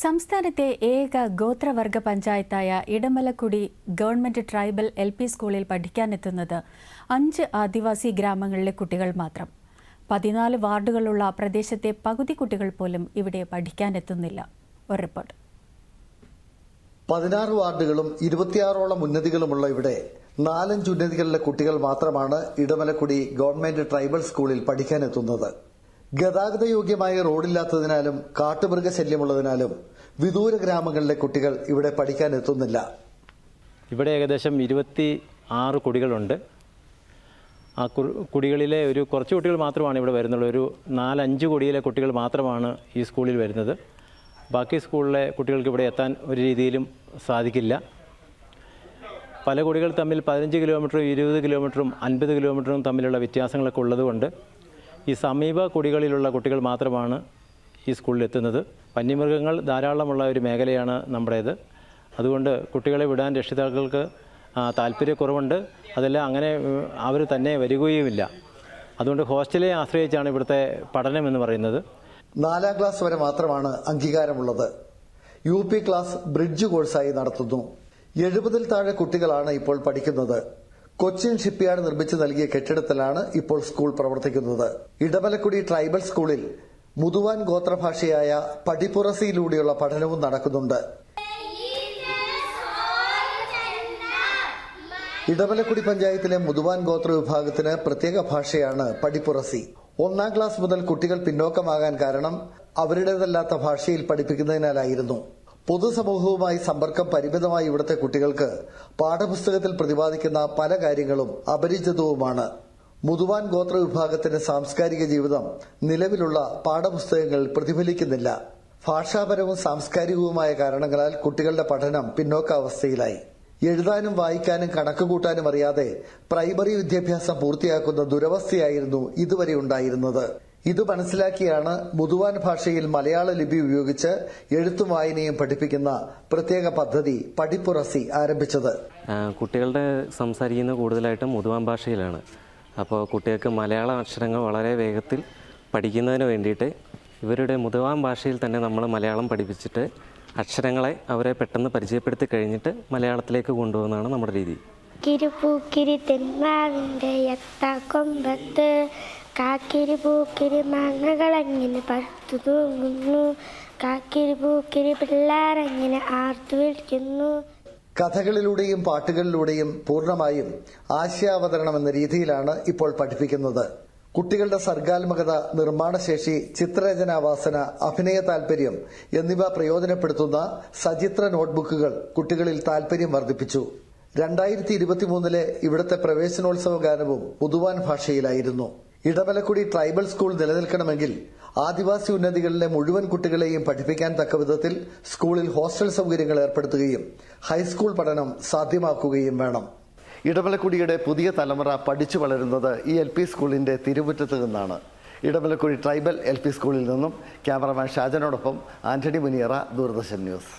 സംസ്ഥാനത്തെ ഏക ഗോത്രവർഗ പഞ്ചായത്തായ Idamalakkudi government tribal L P സ്കൂളിൽ പഠിക്കാനെത്തുന്നത് അഞ്ച് ആദിവാസി ഗ്രാമങ്ങളിലെ കുട്ടികൾ മാത്രം. പതിനാല് വാർഡുകളുള്ള പ്രദേശത്തെ പകുതി കുട്ടികൾ പോലും ഇവിടെ പഠിക്കാനെത്തുന്നില്ല. ഒരു റിപ്പോർട്ട്. പതിനാറ് വാർഡുകളും ഇരുപത്തിയാറോളം ഉന്നതികളുമുള്ള ഇവിടെ നാലഞ്ച് ഉന്നതികളിലെ കുട്ടികൾ മാത്രമാണ് ഇടമലക്കുടി ഗവൺമെന്റ് ട്രൈബൽ സ്കൂളിൽ പഠിക്കാനെത്തുന്നത്. ഗതാഗത യോഗ്യമായ റോഡില്ലാത്തതിനാലും കാട്ടുമൃഗ ശല്യമുള്ളതിനാലും വിദൂര ഗ്രാമങ്ങളിലെ കുട്ടികൾ ഇവിടെ പഠിക്കാൻ എത്തുന്നില്ല ഇവിടെ ഏകദേശം ഇരുപത്തി ആറ് കുടികളുണ്ട്. ആ കുടികളിലെ ഒരു കുറച്ച് കുട്ടികൾ മാത്രമാണ് ഇവിടെ വരുന്നുള്ളൂ. ഒരു നാലഞ്ച് കുടിയിലെ കുട്ടികൾ മാത്രമാണ് ഈ സ്കൂളിൽ വരുന്നത്. ബാക്കി സ്കൂളിലെ കുട്ടികൾക്ക് ഇവിടെ എത്താൻ ഒരു രീതിയിലും സാധിക്കില്ല. പല കുടികൾ തമ്മിൽ പതിനഞ്ച് കിലോമീറ്ററും ഇരുപത് കിലോമീറ്ററും അൻപത് കിലോമീറ്ററും തമ്മിലുള്ള വ്യത്യാസങ്ങളൊക്കെ ഉള്ളതുകൊണ്ട് ഈ സമീപ കുടികളിലുള്ള കുട്ടികൾ മാത്രമാണ് ഈ സ്കൂളിൽ എത്തുന്നത്. വന്യമൃഗങ്ങൾ ധാരാളമുള്ള ഒരു മേഖലയാണ് നമ്മുടേത്. അതുകൊണ്ട് കുട്ടികളെ വിടാൻ രക്ഷിതാക്കൾക്ക് താല്പര്യക്കുറവുണ്ട്. അതെല്ലാം അങ്ങനെ അവർ തന്നെ വരികയുമില്ല. അതുകൊണ്ട് ഹോസ്റ്റലെ ആശ്രയിച്ചാണ് ഇവിടുത്തെ പഠനം എന്ന് പറയുന്നത്. നാലാം ക്ലാസ് വരെ മാത്രമാണ് അംഗീകാരമുള്ളത്. യു പി ക്ലാസ് ബ്രിഡ്ജ് കോഴ്സായി നടത്തുന്നു. എഴുപതിൽ താഴെ കുട്ടികളാണ് ഇപ്പോൾ പഠിക്കുന്നത്. കൊച്ചിൻ ഷിപ്പ്യാർഡ് നിർമ്മിച്ചു നൽകിയ കെട്ടിടത്തിലാണ് ഇപ്പോൾ സ്കൂൾ പ്രവർത്തിക്കുന്നത്. ഇടമലക്കുടി ട്രൈബൽ സ്കൂളിൽ മുതുവാൻ ഗോത്രഭാഷയായ പടിപ്പുറസിയിലൂടെയുള്ള പഠനവും നടക്കുന്നുണ്ട്. ഇടമലക്കുടി പഞ്ചായത്തിലെ മുതുവാൻ ഗോത്ര വിഭാഗത്തിന് പ്രത്യേക ഭാഷയാണ് പടിപ്പുറസി. ഒന്നാം ക്ലാസ് മുതൽ കുട്ടികൾ പിന്നോക്കമാകാൻ കാരണം അവരുടേതല്ലാത്ത ഭാഷയിൽ പഠിപ്പിക്കുന്നതിനാലായിരുന്നു. പൊതുസമൂഹവുമായി സമ്പർക്കം പരിമിതമായ ഇവിടുത്തെ കുട്ടികൾക്ക് പാഠപുസ്തകത്തിൽ പ്രതിപാദിക്കുന്ന പല കാര്യങ്ങളും അപരിചിതവുമാണ്. മുതുവാൻ ഗോത്ര വിഭാഗത്തിന്റെ സാംസ്കാരിക ജീവിതം നിലവിലുള്ള പാഠപുസ്തകങ്ങൾ പ്രതിഫലിക്കുന്നില്ല. ഭാഷാപരവും സാംസ്കാരികവുമായ കാരണങ്ങളാൽ കുട്ടികളുടെ പഠനം പിന്നോക്കാവസ്ഥയിലായി. എഴുതാനും വായിക്കാനും കണക്ക് കൂട്ടാനും അറിയാതെ പ്രൈമറി വിദ്യാഭ്യാസം പൂർത്തിയാക്കുന്ന ദുരവസ്ഥയായിരുന്നു ഇതുവരെ ഉണ്ടായിരുന്നത്. ഇത് മനസ്സിലാക്കിയാണ് മുതുവാൻ ഭാഷയിൽ മലയാള ലിപി ഉപയോഗിച്ച് എഴുത്തും വായനയും പഠിപ്പിക്കുന്ന പ്രത്യേക പദ്ധതി പഠിപ്പുറസി ആരംഭിച്ചത്. കുട്ടികളുടെ സംസാരിക്കുന്ന കൂടുതലായിട്ടും മുതുവാൻ ഭാഷയിലാണ്. അപ്പോൾ കുട്ടികൾക്ക് മലയാള അക്ഷരങ്ങൾ വളരെ വേഗത്തിൽ പഠിക്കുന്നതിന് വേണ്ടിയിട്ട് ഇവരുടെ മുതുവാൻ ഭാഷയിൽ തന്നെ നമ്മൾ മലയാളം പഠിപ്പിച്ചിട്ട് അക്ഷരങ്ങളെ അവരെ പെട്ടെന്ന് പരിചയപ്പെടുത്തി കഴിഞ്ഞിട്ട് മലയാളത്തിലേക്ക് കൊണ്ടുപോകുന്നതാണ് നമ്മുടെ രീതി. കിരിപ്പൂക്കിരി കാക്കിരി പൂക്കിരി മാങ്ങകളങ്ങനെ പത്തു തൂങ്ങുന്നു. കാക്കിരി പൂക്കിരി പിള്ളേരങ്ങനെ ആർത്തു വിളിക്കുന്നു. കഥകളിലൂടെയും പാട്ടുകളിലൂടെയും പൂർണമായും ആശയാവതരണം എന്ന രീതിയിലാണ് ഇപ്പോൾ പഠിപ്പിക്കുന്നത്. കുട്ടികളുടെ സർഗാത്മകത നിർമ്മാണശേഷി ചിത്രരചനാവാസന അഭിനയ താൽപര്യം എന്നിവ പ്രയോജനപ്പെടുത്തുന്ന സചിത്ര നോട്ട്ബുക്കുകൾ കുട്ടികളിൽ താൽപര്യം വർദ്ധിപ്പിച്ചു. രണ്ടായിരത്തി ഇരുപത്തിമൂന്നിലെ ഇവിടുത്തെ പ്രവേശനോത്സവ ഗാനവും പുതുവാൻ ഭാഷയിലായിരുന്നു. ഇടമലക്കുടി ട്രൈബൽ സ്കൂൾ നിലനിൽക്കണമെങ്കിൽ ആദിവാസി ഉന്നതികളിലെ മുഴുവൻ കുട്ടികളെയും പഠിപ്പിക്കാൻ തക്ക വിധത്തിൽ സ്കൂളിൽ ഹോസ്റ്റൽ സൗകര്യങ്ങൾ ഏർപ്പെടുത്തുകയും ഹൈസ്കൂൾ പഠനം സാധ്യമാക്കുകയും വേണം. ഇടമലക്കുടിയുടെ പുതിയ തലമുറ പഠിച്ചു വളരുന്നത് ഈ എൽ പി സ്കൂളിന്റെ തിരുമുറ്റത്ത് നിന്നാണ്. ഇടമലക്കുടി ട്രൈബൽ എൽ പി സ്കൂളിൽ നിന്നും ക്യാമറമാൻ ഷാജനോടൊപ്പം ആന്റണി മുനിയറ ദൂരദർശൻ ന്യൂസ്.